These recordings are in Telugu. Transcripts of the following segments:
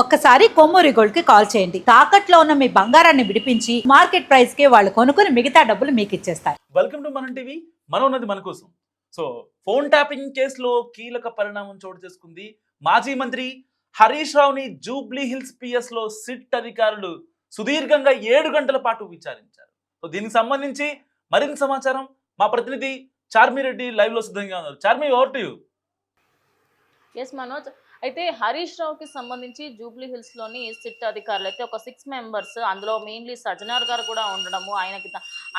ఒక్కసారి కొమ్మూరి గోల్డ్కి కాల్ చేయండి. తాకట్లో ఉన్న మీ బంగారాన్ని విడిపించి మార్కెట్ ప్రైస్కి వాళ్ళు కొనుక్కుని మిగతా డబ్బులు మీకు ఇచ్చేస్తారు. Welcome to Manam TV. మనం ఉన్నది మన కోసం. సో ఫోన్ ట్యాపింగ్ కేసులో కీలక పరిణామం చోటు చేసుకుంది మాజీ మంత్రి హరీష్ రావుని జూబ్లీ హిల్స్ పిఎస్లో సిట్ అధికారులు సుదీర్ఘంగా ఏడు గంటల పాటు విచారించారు. సో దీనికి సంబంధించి మరింత సమాచారం మా ప్రతినిధి చార్మిరెడ్డి లైవ్లో సిద్ధంగా ఉన్నారు. Charmi over to you S Manoj అయితే హరీష్ రావుకి సంబంధించి జూబ్లీ హిల్స్లోని సిట్ అధికారులు అయితే ఒక సిక్స్ మెంబర్స్ అందులో మెయిన్లీ సజ్జనార్ గారు కూడా ఉండడము ఆయనకి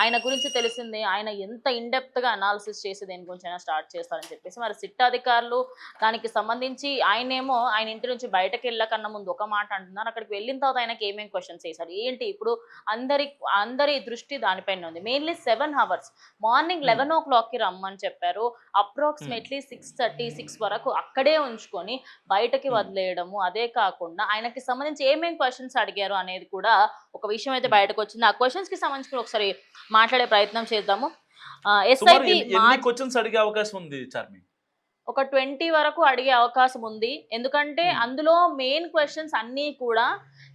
ఆయన గురించి తెలిసింది ఆయన ఎంత ఇన్డెప్త్గా అనాలిసిస్ చేసి దేని గురించి అయినా స్టార్ట్ చేస్తారని చెప్పేసి మరి సిట్ అధికారులు దానికి సంబంధించి ఆయనేమో ఆయన ఇంటి నుంచి బయటకు వెళ్ళకన్నా ముందు ఒక మాట అంటున్నారు. అక్కడికి వెళ్ళిన తర్వాత ఆయనకి ఏమేమి క్వశ్చన్స్ వేశారు ఏంటి ఇప్పుడు అందరి అందరి దృష్టి దానిపైన ఉంది. Mainly seven hours morning. Eleven ఓ క్లాక్కి రమ్మని చెప్పారు. అప్రాక్సిమేట్లీ సిక్స్ థర్టీ సిక్స్ వరకు అక్కడే ఉంచుకొని బయటకి. వదిలేయడము అదే కాకుండా ఆయనకి సంబంధించి ఏమేమి క్వశ్చన్స్ అడిగారు అనేది కూడా ఒక విషయం అయితే బయటకు వచ్చింది. ఆ క్వశ్చన్స్కి సంబంధించి కూడా ఒకసారి మాట్లాడే ప్రయత్నం చేద్దాము. ఎస్ఐపి క్వశ్చన్స్ అడిగే అవకాశం ఉంది చార్మి? ఒక ట్వంటీ వరకు అడిగే అవకాశం ఉంది. ఎందుకంటే. అందులో మెయిన్ క్వశ్చన్స్ అన్నీ కూడా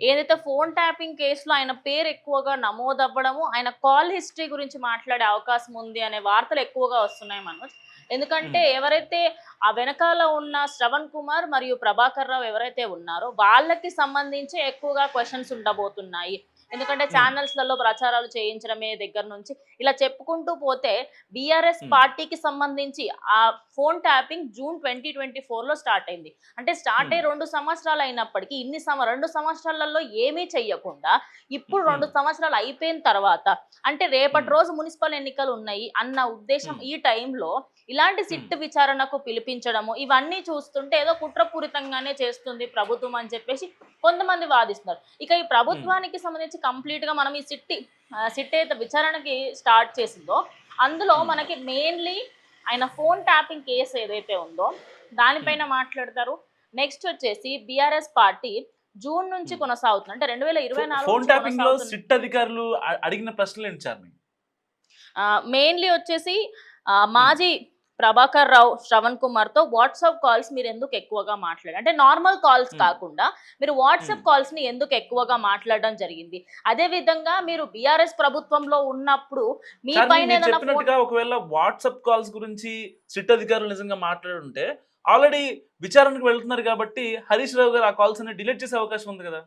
ఏదైతే ఫోన్ ట్యాపింగ్ కేసులో ఆయన పేరు ఎక్కువగా నమోదవ్వడము ఆయన కాల్ హిస్టరీ గురించి మాట్లాడే అవకాశం ఉంది అనే వార్తలు ఎక్కువగా వస్తున్నాయి మనోజ్. ఎందుకంటే ఎవరైతే ఆ వెనకాల ఉన్న శ్రవణ్ కుమార్ మరియు ప్రభాకర్ రావు ఎవరైతే ఉన్నారో వాళ్ళకి సంబంధించి ఎక్కువగా క్వశ్చన్స్ ఉండబోతున్నాయి ఎందుకంటే. ఛానల్స్లలో ప్రచారాలు చేయించడమే దగ్గర నుంచి ఇలా చెప్పుకుంటూ పోతే బీఆర్ఎస్. పార్టీకి సంబంధించి ఆ phone tapping June twenty twenty లో స్టార్ట్ అయింది అంటే స్టార్ట్ అయ్యి. రెండు సంవత్సరాలు అయినప్పటికీ ఇన్ని సంవ రెండు సంవత్సరాలలో ఏమీ చెయ్యకుండా ఇప్పుడు. రెండు సంవత్సరాలు అయిపోయిన తర్వాత అంటే రేపటి. రోజు మున్సిపల్ ఎన్నికలు ఉన్నాయి అన్న ఉద్దేశం. ఈ టైంలో ఇలాంటి సిట్ విచారణకు పిలిపించడము ఇవన్నీ చూస్తుంటే ఏదో కుట్రపూరితంగానే చేస్తుంది ప్రభుత్వం అని చెప్పేసి కొంతమంది వాదిస్తున్నారు. ఇక ఈ ప్రభుత్వానికి సంబంధించి కంప్లీట్గా మనం ఈ సిట్టి ఆ, సిట్ అయితే విచారణకి స్టార్ట్ చేసిందో అందులో. మనకి మెయిన్లీ ఆయన ఫోన్ ట్యాపింగ్ కేసు ఏదైతే ఉందో దానిపైన మాట్లాడతారు. నెక్స్ట్ వచ్చేసి బిఆర్ఎస్ పార్టీ జూన్ నుంచి. కొనసాగుతుంది. అంటే రెండు వేల ఇరవై ఫోన్ ట్యాపింగ్లో సిట్ అధికారులు అడిగిన ప్రశ్నలు ఏంటి మెయిన్లీ వచ్చేసి మాజీ ప్రభాకర్ రావు శ్రవణ్ కుమార్తో వాట్సాప్ కాల్స్ మీరు ఎందుకు ఎక్కువగా మాట్లాడారు అంటే నార్మల్ కాల్స్. కాకుండా మీరు వాట్సాప్. కాల్స్ని ఎందుకు ఎక్కువగా మాట్లాడడం జరిగింది అదే విధంగా మీరు బిఆర్ఎస్ ప్రభుత్వంలో ఉన్నప్పుడు మీ పైన ఒకవేళ వాట్సాప్ కాల్స్ గురించి సిట్ అధికారులు నిజంగా మాట్లాడుంటే ఆల్రెడీ విచారణకు వెళ్తున్నారు కాబట్టి హరీష్ రావు గారు ఆ కాల్స్ అన్ని డిలీట్ చేసే అవకాశం ఉంది కదా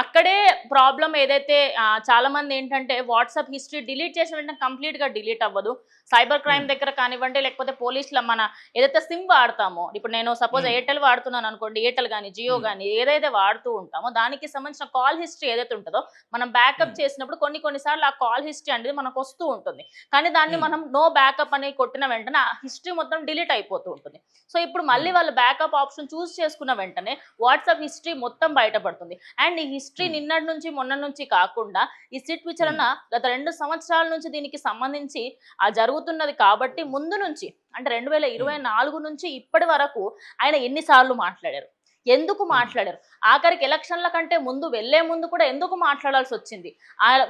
అక్కడే ప్రాబ్లం ఏదైతే ఆ, చాలా మంది ఏంటంటే వాట్సాప్ హిస్టరీ డిలీట్ చేసిన వెంటనే కంప్లీట్గా డిలీట్ అవ్వదు సైబర్ క్రైమ్ Hmm. దగ్గర కానివ్వండి లేకపోతే పోలీసుల మన ఏదైతే సిమ్ వాడతామో ఇప్పుడు నేను సపోజ్ Hmm. ఎయిర్టెల్ వాడుతున్నాను అనుకోండి ఎయిర్టెల్ కానీ జియో Hmm. కానీ ఏదైతే వాడుతూ ఉంటామో దానికి సంబంధించిన కాల్ హిస్టరీ ఏదైతే ఉంటుందో మనం బ్యాకప్ Hmm. చేసినప్పుడు కొన్ని కొన్నిసార్లు ఆ కాల్ హిస్టరీ అనేది మనకు వస్తూ ఉంటుంది కానీ దాన్ని Hmm. మనం నో బ్యాకప్ అని కొట్టిన వెంటనే ఆ హిస్టరీ మొత్తం డిలీట్ అయిపోతూ ఉంటుంది సో ఇప్పుడు మళ్ళీ Hmm. వాళ్ళు బ్యాకప్ ఆప్షన్ చూస్ చేసుకున్న వెంటనే వాట్సాప్ హిస్టరీ మొత్తం బయటపడుతుంది అండ్ ఈ హిస్టరీ Hmm. నిన్నటి నుంచి మొన్న నుంచి కాకుండా ఈ సిట్ విచారణ గత రెండు సంవత్సరాల నుంచి దీనికి సంబంధించి ఆ జరుగుతున్నది కాబట్టి ముందు నుంచి అంటే రెండు వేల ఇరవై నాలుగు నుంచి ఇప్పటి వరకు ఆయన ఎన్నిసార్లు మాట్లాడారు? ఎందుకు మాట్లాడారు? ఆఖరికి ఎలక్షన్ల కంటే ముందు వెళ్ళే ముందు కూడా ఎందుకు మాట్లాడాల్సి వచ్చింది?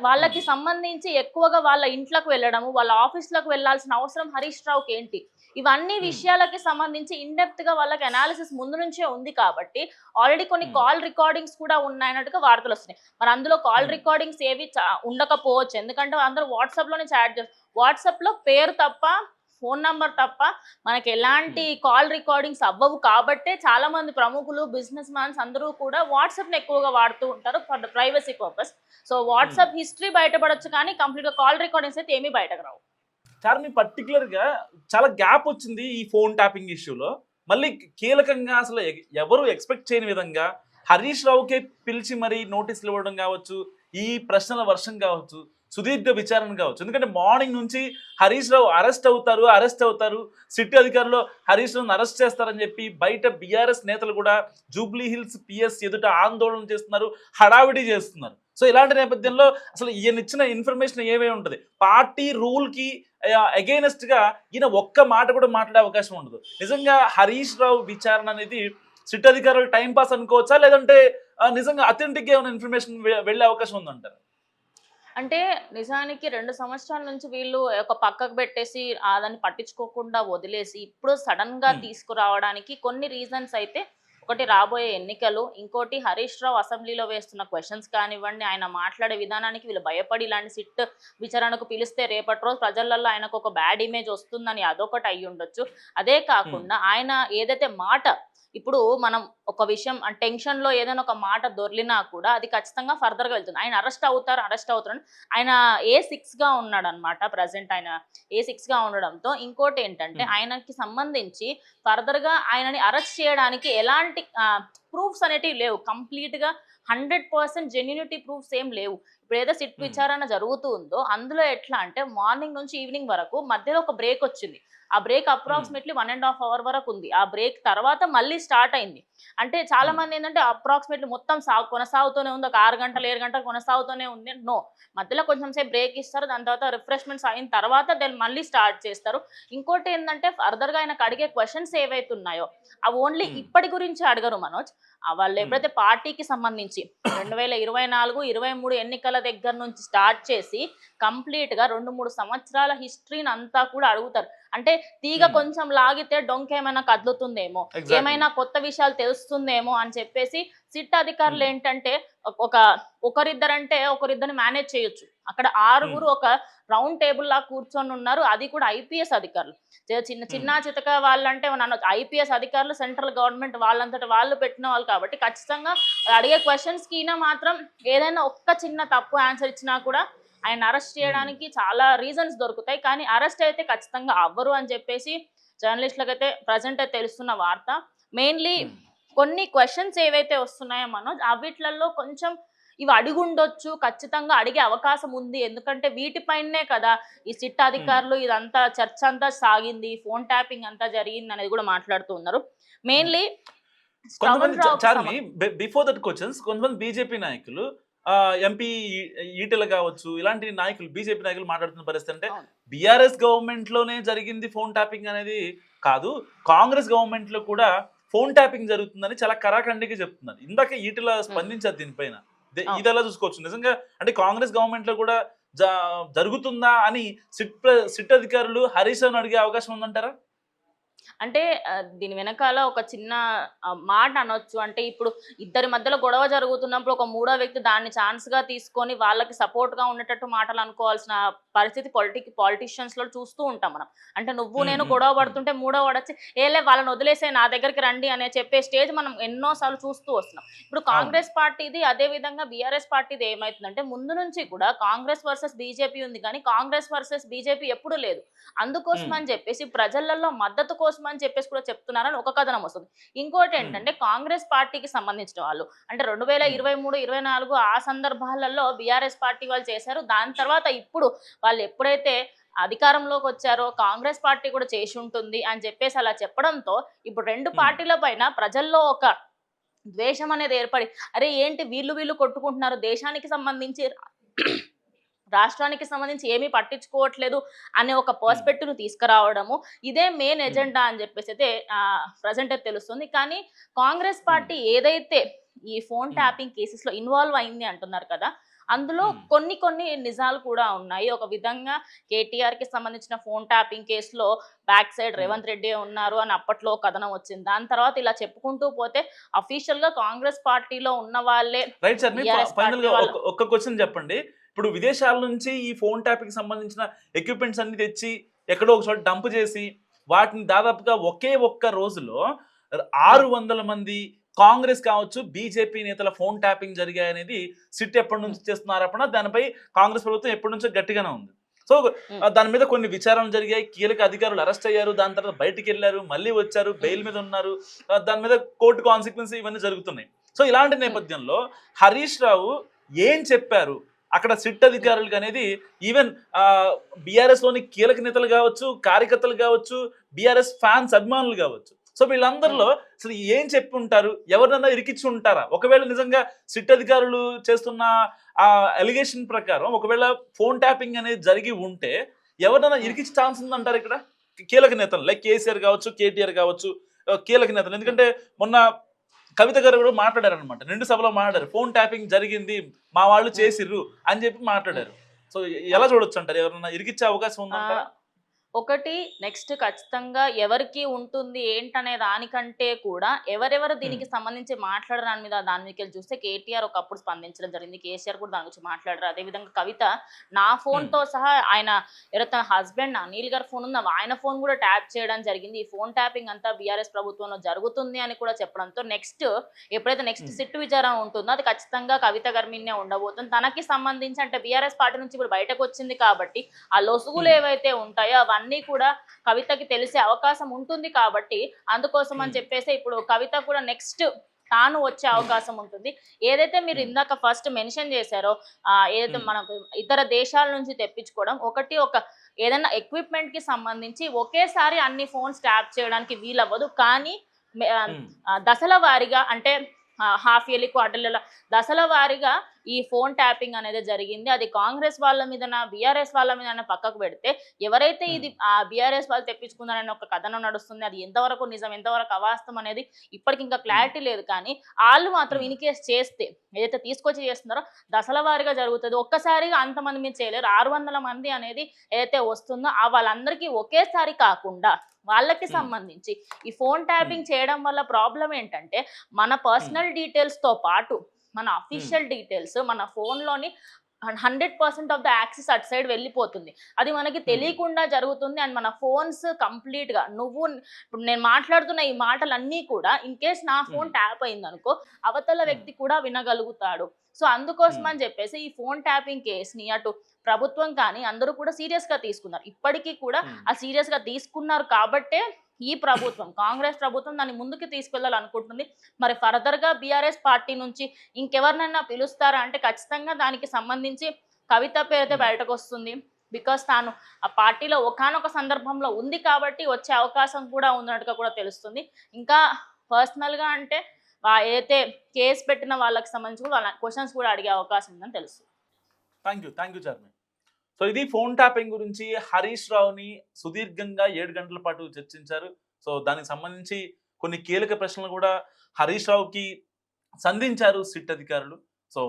వాళ్ళకి సంబంధించి ఎక్కువగా వాళ్ళ ఇంట్లోకి వెళ్ళడము వాళ్ళ ఆఫీస్లకు వెళ్ళాల్సిన అవసరం హరీష్ రావుకి ఏంటి? ఇవన్నీ. విషయాలకి సంబంధించి ఇన్డెప్త్గా వాళ్ళకి అనాలిసిస్ ముందు నుంచే ఉంది కాబట్టి ఆల్రెడీ కొన్ని. కాల్ రికార్డింగ్స్ కూడా ఉన్నాయన్నట్టుగా వార్తలు వస్తున్నాయి మరి అందులో కాల్. రికార్డింగ్స్ ఏవి చా- ఉండకపోవచ్చు ఎందుకంటే అందరూ వాట్సాప్లోనే చాట్ చేస్తారు వాట్సాప్లో పేరు తప్ప ఫోన్ నంబర్ తప్ప మనకి ఎలాంటి కాల్ రికార్డింగ్స్ అవ్వవు కాబట్టే చాలా మంది ప్రముఖులు బిజినెస్ మ్యాన్స్ అందరూ కూడా వాట్సాప్ని ఎక్కువగా వాడుతూ ఉంటారు for the privacy purpose so WhatsApp history బయటపడొచ్చు కానీ కంప్లీట్గా కాల్ రికార్డింగ్స్ అయితే ఏమీ బయటకు రావు కానీ పర్టికులర్గా చాలా గ్యాప్ వచ్చింది ఈ ఫోన్ ట్యాపింగ్ ఇష్యూలో మళ్ళీ కీలకంగా అసలు ఎవరు ఎక్స్పెక్ట్ చేయని విధంగా హరీష్ రావుకే పిలిచి మరీ నోటీసులు ఇవ్వడం కావచ్చు ఈ ప్రశ్నల వర్షం కావచ్చు సుదీర్ఘ విచారణ కావచ్చు. ఎందుకంటే మార్నింగ్ నుంచి హరీష్ రావు అరెస్ట్ అవుతారు అరెస్ట్ అవుతారు. సిటీ అధికారులు హరీష్ రావును అరెస్ట్ చేస్తారని చెప్పి బయట బీఆర్ఎస్ నేతలు కూడా జూబ్లీ హిల్స్ పిఎస్ ఎదుట ఆందోళన చేస్తున్నారు హడావిడి చేస్తున్నారు. సో ఇలాంటి నేపథ్యంలో అసలు ఈయన ఇచ్చిన ఇన్ఫర్మేషన్ ఏమేమి ఉంటుంది? పార్టీ రూల్కి అగైనెస్ట్గా ఈయన ఒక్క మాట కూడా మాట్లాడే అవకాశం ఉండదు. నిజంగా హరీష్ రావు విచారణ అనేది సిట్ అధికారులు టైం పాస్ అనుకోవచ్చా? లేదంటే నిజంగా అథెంటిక్గా ఏమైనా ఇన్ఫర్మేషన్ వెళ్ళే అవకాశం ఉందంటారు? అంటే నిజానికి రెండు సంవత్సరాల నుంచి వీళ్ళు ఒక పక్కకు పెట్టేసి ఆ దాన్ని పట్టించుకోకుండా వదిలేసి ఇప్పుడు సడన్గా. తీసుకురావడానికి కొన్ని రీజన్స్ అయితే ఒకటి రాబోయే ఎన్నికలు ఇంకోటి హరీష్ రావు అసెంబ్లీలో వేస్తున్న క్వశ్చన్స్ కానివ్వండి ఆయన మాట్లాడే విధానానికి వీళ్ళు భయపడి ఇలాంటి సిట్ విచారణకు పిలిస్తే రేపటి రోజు ప్రజలలో ఆయనకు ఒక బ్యాడ్ ఇమేజ్ వస్తుందని అదొకటి అయ్యి ఉండొచ్చు అదే కాకుండా ఆయన ఏదైతే మాట ఇప్పుడు మనం ఒక విషయం టెన్షన్లో ఏదైనా ఒక మాట దొర్లినా కూడా అది ఖచ్చితంగా ఫర్దర్గా వెళ్తుంది. ఆయన అరెస్ట్ అవుతారు అరెస్ట్ అవుతారు ఆయన ఏ సిక్స్గా ఉన్నాడు అనమాట ప్రజెంట్ ఆయన ఏ సిక్స్గా ఉండడంతో. ఇంకోటి ఏంటంటే. ఆయనకి సంబంధించి ఫర్దర్గా ఆయనని అరెస్ట్ చేయడానికి ఎలాంటి ప్రూఫ్స్ అనేటివి లేవు. కంప్లీట్గా హండ్రెడ్ పర్సెంట్ జెన్యునిటీ ప్రూఫ్స్ ఏం లేవు. ఇప్పుడు ఏదో సిట్. విచారణ జరుగుతూ ఉందో అందులో ఎట్లా అంటే మార్నింగ్ నుంచి ఈవినింగ్ వరకు మధ్యలో ఒక బ్రేక్ వచ్చింది. ఆ break approximately one and half hour వరకు ఉంది. ఆ బ్రేక్ తర్వాత మళ్ళీ స్టార్ట్ అయింది. అంటే చాలా. మంది ఏంటంటే అప్రాక్సిమేట్లీ మొత్తం సాగు కొనసాగుతూనే ఉంది. ఒక ఆరు గంటలు ఏడు గంటలు కొనసాగుతూనే ఉంది. నో. మధ్యలో కొంచెం సేపు బ్రేక్ ఇస్తారు. దాని తర్వాత రిఫ్రెష్మెంట్స్ అయిన తర్వాత దాన్ని మళ్ళీ స్టార్ట్ చేస్తారు. ఇంకోటి ఏంటంటే ఫర్దర్గా ఆయనకు అడిగే క్వశ్చన్స్ ఏవైతే ఉన్నాయో అవి ఓన్లీ. ఇప్పటి గురించి అడగరు మనోజ్. ఆ వాళ్ళు. ఎప్పుడైతే పార్టీకి సంబంధించి రెండు వేల ఇరవై నాలుగు ఇరవై మూడు ఎన్నికల దగ్గర నుంచి స్టార్ట్ చేసి కంప్లీట్గా రెండు మూడు సంవత్సరాల హిస్టరీని అంతా కూడా అడుగుతారు. అంటే తీగ Hmm. కొంచెం లాగితే డొంక ఏమైనా కదులుతుందేమో. ఏమైనా కొత్త విషయాలు తెలుస్తుందేమో అని చెప్పేసి సిట్ అధికారులు Hmm. ఏంటంటే ఒక- ఒక ఒకరిద్దరంటే ఒకరిద్దరిని మేనేజ్ చేయొచ్చు. అక్కడ ఆరుగురు ఒక రౌండ్ టేబుల్ లా కూర్చొని ఉన్నారు. అది కూడా ఐపీఎస్ అధికారులు. చిన్న చిన్న చితక వాళ్ళంటే నన్ను ఐపీఎస్ అధికారులు సెంట్రల్ గవర్నమెంట్ వాళ్ళంతట వాళ్ళు పెట్టిన వాళ్ళు కాబట్టి ఖచ్చితంగా అడిగే క్వశ్చన్స్కి మాత్రం ఏదైనా ఒక్క చిన్న తప్పు ఆన్సర్ ఇచ్చినా కూడా ఆయన అరెస్ట్ చేయడానికి చాలా రీజన్స్ దొరుకుతాయి. కానీ అరెస్ట్ అయితే ఖచ్చితంగా అవ్వరు అని చెప్పేసి జర్నలిస్టులకు అయితే ప్రజెంట్ అయితే తెలుస్తున్న వార్త. మెయిన్లీ. కొన్ని క్వశ్చన్స్ ఏవైతే వస్తున్నాయో మనోజ్ అవిట్లలో కొంచెం ఇవి అడిగుండొచ్చు ఖచ్చితంగా అడిగే అవకాశం ఉంది. ఎందుకంటే వీటిపైనే కదా ఈ సిట్ అధికారులు ఇదంతా చర్చ అంతా సాగింది ఫోన్ ట్యాపింగ్ అంతా జరిగింది అనేది కూడా మాట్లాడుతూ ఉన్నారు. మెయిన్లీ కొంతమంది బిఫోర్ దట్ క్వశ్చన్స్ కొంతమంది బీజేపీ నాయకులు ఎంపీ ఈటెల కావచ్చు ఇలాంటి నాయకులు బీజేపీ నాయకులు మాట్లాడుతున్న పరిస్థితి అంటే. బీఆర్ఎస్ గవర్నమెంట్లోనే జరిగింది ఫోన్ ట్యాపింగ్ అనేది కాదు కాంగ్రెస్ గవర్నమెంట్లో కూడా ఫోన్ ట్యాపింగ్ జరుగుతుందని చాలా కరాఖండిగా చెప్తున్నారు. ఇందాక ఈటెల స్పందించారు దీనిపైన. ఇది ఎలా చూసుకోవచ్చు? నిజంగా అంటే కాంగ్రెస్ గవర్నమెంట్లో కూడా జరుగుతుందా అని సిట్ సిట్ అధికారులు హరీష్ అడిగే అవకాశం ఉందంటారా? అంటే దీని వెనకాల ఒక చిన్న మాట అనొచ్చు. అంటే ఇప్పుడు ఇద్దరి మధ్యలో గొడవ జరుగుతున్నప్పుడు ఒక మూడో వ్యక్తి దాన్ని ఛాన్స్గా తీసుకొని వాళ్ళకి సపోర్ట్గా ఉండేటట్టు మాటలు అనుకోవాల్సిన పరిస్థితి పొలిటిక్ పాలిటిషియన్స్లో చూస్తూ ఉంటాం మనం. అంటే నువ్వు నేను గొడవ. పడుతుంటే మూడో వాడొచ్చి ఏలే వాళ్ళని వదిలేసే నా దగ్గరికి రండి అనే చెప్పే స్టేజ్ మనం ఎన్నో సార్లు చూస్తూ వస్తున్నాం. ఇప్పుడు కాంగ్రెస్ పార్టీది అదే విధంగా బీఆర్ఎస్ పార్టీది ఏమైతుందంటే ముందు నుంచి కూడా కాంగ్రెస్ వర్సెస్ బీజేపీ ఉంది కానీ కాంగ్రెస్ వర్సెస్ బీజేపీ ఎప్పుడు లేదు. అందుకోసం. అని చెప్పేసి ప్రజలలో మద్దతు కోసం అని చెప్పేసి కూడా చెప్తున్నారని ఒక కథనం వస్తుంది. ఇంకోటి ఏంటంటే కాంగ్రెస్ పార్టీకి సంబంధించిన వాళ్ళు. అంటే రెండు వేల ఇరవై మూడు ఇరవై నాలుగు ఆ సందర్భాలలో బీఆర్ఎస్ పార్టీ వాళ్ళు చేశారు. దాని తర్వాత ఇప్పుడు వాళ్ళు ఎప్పుడైతే అధికారంలోకి వచ్చారో కాంగ్రెస్ పార్టీ కూడా చేసి ఉంటుంది అని చెప్పేసి అలా చెప్పడంతో ఇప్పుడు రెండు. పార్టీల పైన ప్రజల్లో ఒక ద్వేషం అనేది ఏర్పడి అరే ఏంటి వీళ్ళు వీళ్ళు కొట్టుకుంటున్నారు దేశానికి సంబంధించి రాష్ట్రానికి సంబంధించి ఏమీ పట్టించుకోవట్లేదు అనే ఒక పర్స్పెక్టివ్ తీసుకురావడము ఇదే మెయిన్ ఎజెండా అని చెప్పేసి అయితే ప్రజెంట్ అయితే తెలుస్తుంది. కానీ కాంగ్రెస్ పార్టీ ఏదైతే ఈ ఫోన్. ట్యాపింగ్ కేసెస్లో ఇన్వాల్వ్ అయింది అంటున్నారు కదా అందులో. కొన్ని కొన్ని నిజాలు కూడా ఉన్నాయి. ఒక విధంగా కేటీఆర్కి సంబంధించిన ఫోన్ ట్యాపింగ్ కేసులో బ్యాక్ సైడ్. రేవంత్ రెడ్డి ఉన్నారు అని అప్పట్లో కథనం వచ్చింది. దాని తర్వాత ఇలా చెప్పుకుంటూ పోతే అఫీషియల్గా కాంగ్రెస్ పార్టీలో ఉన్న వాళ్ళే రైట్ సార్ ఫైనల్గా ఒక్క క్వశ్చన్ చెప్పండి. ఇప్పుడు విదేశాల నుంచి ఈ ఫోన్ ట్యాపింగ్ సంబంధించిన ఎక్విప్మెంట్స్ అన్ని తెచ్చి ఎక్కడో ఒక చోట డంప్ చేసి వాటిని దాదాపుగా ఒకే ఒక్క రోజులో ఆరు వందల మంది కాంగ్రెస్ కావచ్చు బీజేపీ నేతల ఫోన్ ట్యాపింగ్ జరిగాయనేది సిట్ ఎప్పటి నుంచి చేస్తున్న ఆరోపణ దానిపై కాంగ్రెస్ ప్రభుత్వం ఎప్పటి నుంచో గట్టిగానే ఉంది. సో దాని మీద కొన్ని విచారణలు జరిగాయి. కీలక అధికారులు అరెస్ట్ అయ్యారు. దాని తర్వాత బయటికి వెళ్ళారు. మళ్ళీ వచ్చారు. బెయిల్ మీద ఉన్నారు. దాని మీద కోర్టు కాన్సిక్వెన్స్ ఇవన్నీ జరుగుతున్నాయి. సో ఇలాంటి నేపథ్యంలో హరీష్ రావు ఏం చెప్పారు? అక్కడ సిట్ అధికారులకు అనేది ఈవెన్ బీఆర్ఎస్లోని కీలక నేతలు కావచ్చు కార్యకర్తలు కావచ్చు బీఆర్ఎస్ ఫ్యాన్స్ అభిమానులు కావచ్చు. సో వీళ్ళందరిలో అసలు ఏం చెప్పి ఉంటారు? ఎవరినైనా ఇరికిచ్చి ఉంటారా? ఒకవేళ నిజంగా సిట్ అధికారులు చేస్తున్న ఆ అలిగేషన్ ప్రకారం ఒకవేళ ఫోన్ ట్యాపింగ్ అనేది జరిగి ఉంటే ఎవరినైనా ఇరికిచ్చే ఛాన్స్ ఉందంటారు ఇక్కడ? కీలక నేతలు లైక్ కేసీఆర్ కావచ్చు కేటీఆర్ కావచ్చు కీలక నేతలు. ఎందుకంటే మొన్న కవిత గారు కూడా మాట్లాడారు అనమాట రెండు సభలో మాట్లాడారు. ఫోన్ ట్యాపింగ్ జరిగింది మా వాళ్ళు చేసిర్రు అని చెప్పి మాట్లాడారు. సో ఎలా చూడొచ్చు అంటారు? ఎవరన్నా ఇరికిచ్చే అవకాశం ఉందంటారా? ఒకటి నెక్స్ట్ ఖచ్చితంగా ఎవరికి ఉంటుంది ఏంటనే దానికంటే కూడా ఎవరెవరు దీనికి సంబంధించి మాట్లాడరు దాని మీద దాని మీద చూస్తే కేటీఆర్ ఒకప్పుడు స్పందించడం జరిగింది. కేసీఆర్ కూడా దాని గురించి మాట్లాడరు. అదేవిధంగా కవిత నా ఫోన్తో సహా ఆయన ఎవరైతే తన హస్బెండ్ అనిల్ గారి ఫోన్ ఉందో? ఆయన ఫోన్ కూడా ట్యాప్ చేయడం జరిగింది. ఈ ఫోన్ ట్యాపింగ్ అంతా బీఆర్ఎస్ ప్రభుత్వంలో జరుగుతుంది అని కూడా చెప్పడంతో నెక్స్ట్ ఎప్పుడైతే నెక్స్ట్. సిట్ విచారణ ఉంటుందో అది ఖచ్చితంగా కవిత గారి మీదనే ఉండబోతుంది. తనకి సంబంధించి అంటే బీఆర్ఎస్ పార్టీ నుంచి ఇప్పుడు బయటకు వచ్చింది కాబట్టి ఆ లొసుగులు. ఏవైతే ఉంటాయో అవన్నీ కూడా కవితకి తెలిసే అవకాశం ఉంటుంది కాబట్టి అందుకోసం అని Hmm. చెప్పేసి ఇప్పుడు కవిత కూడా నెక్స్ట్ తాను వచ్చే అవకాశం ఉంటుంది ఏదైతే మీరు Hmm. ఇందాక ఫస్ట్ మెన్షన్ చేశారో ఆ, ఏదైతే Hmm. మనకు ఇతర దేశాల నుంచి తెప్పించుకోవడం ఒకటి ఒక ఏదైనా ఎక్విప్మెంట్కి సంబంధించి ఒకేసారి అన్ని ఫోన్స్ ట్యాప్ చేయడానికి వీలవ్వదు కానీ దశల వారీగా అంటే హాఫ్ ఇయర్లీ క్వార్టర్ల దశల వారీగా ఈ ఫోన్ ట్యాపింగ్ అనేది జరిగింది. అది కాంగ్రెస్ వాళ్ళ మీదన బీఆర్ఎస్ వాళ్ళ మీద పక్కకు పెడితే ఎవరైతే ఇది ఆ బీఆర్ఎస్ వాళ్ళు తెప్పించుకున్నారని ఒక కథనం నడుస్తుంది. అది ఎంతవరకు నిజం ఎంతవరకు అవాస్తవం అనేది ఇప్పటికి ఇంకా క్లారిటీ లేదు. కానీ వాళ్ళు మాత్రం. ఇన్ కేస్ చేస్తే ఏదైతే తీసుకొచ్చి చేస్తున్నారో దశల వారీగా జరుగుతుంది. ఒక్కసారిగా అంతమంది మీరు చేయలేరు. ఆరు వందల మంది అనేది ఏదైతే వస్తుందో ఆ వాళ్ళందరికీ ఒకేసారి కాకుండా వాళ్ళకి. సంబంధించి ఈ ఫోన్ ట్యాపింగ్ చేయడం వల్ల ప్రాబ్లం ఏంటంటే మన పర్సనల్ డీటెయిల్స్తో పాటు మన అఫీషియల్ డీటెయిల్స్ మన phone లోని hundred percent of the access అటు సైడ్ వెళ్ళిపోతుంది అది మనకి తెలియకుండా జరుగుతుంది అండ్ మన ఫోన్స్ కంప్లీట్గా నువ్వు ఇప్పుడు నేను మాట్లాడుతున్న ఈ మాటలన్నీ కూడా ఇన్ కేస్ నా ఫోన్. ట్యాప్ అయింది అనుకో అవతల. వ్యక్తి కూడా వినగలుగుతాడు సో అందుకోసం. అని చెప్పేసి ఈ ఫోన్ ట్యాపింగ్ కేసుని అటు ప్రభుత్వం కానీ అందరూ కూడా సీరియస్గా తీసుకున్నారు ఇప్పటికీ కూడా ఆ సీరియస్గా తీసుకున్నారు కాబట్టే ఈ ప్రభుత్వం కాంగ్రెస్ ప్రభుత్వం దాన్ని ముందుకు తీసుకెళ్ళాలనుకుంటుంది. మరి ఫర్దర్గా బీఆర్ఎస్ పార్టీ నుంచి ఇంకెవరినైనా పిలుస్తారా? అంటే ఖచ్చితంగా దానికి సంబంధించి కవిత పేరైతే Hmm. బయటకు వస్తుంది బికాస్ తాను ఆ పార్టీలో ఒకానొక సందర్భంలో ఉంది కాబట్టి వచ్చే అవకాశం కూడా ఉన్నట్టుగా కూడా తెలుస్తుంది. ఇంకా పర్సనల్గా అంటే ఏదైతే కేసు పెట్టిన వాళ్ళకి సంబంధించి కూడా వాళ్ళ క్వశ్చన్స్ కూడా అడిగే అవకాశం ఉందని తెలుస్తుంది. Thank you thank you so ఇది ఫోన్ ట్యాపింగ్ గురించి హరీష్ రావుని సుదీర్ఘంగా ఏడు గంటల పాటు చర్చించారు. సో దానికి సంబంధించి కొన్ని కీలక ప్రశ్నలు కూడా హరీష్ రావుకి సంధించారు సిట్ అధికారులు. సో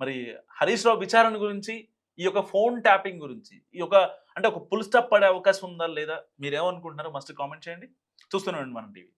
మరి హరీష్ రావు విచారణ గురించి ఈ యొక్క ఫోన్ ట్యాపింగ్ గురించి ఈ యొక్క అంటే ఒక పుల్ స్టాప్ పడే అవకాశం ఉందా లేదా మీరేమనుకుంటున్నారో మస్ట్ కామెంట్ చేయండి. చూస్తూనే మనం టీవీ.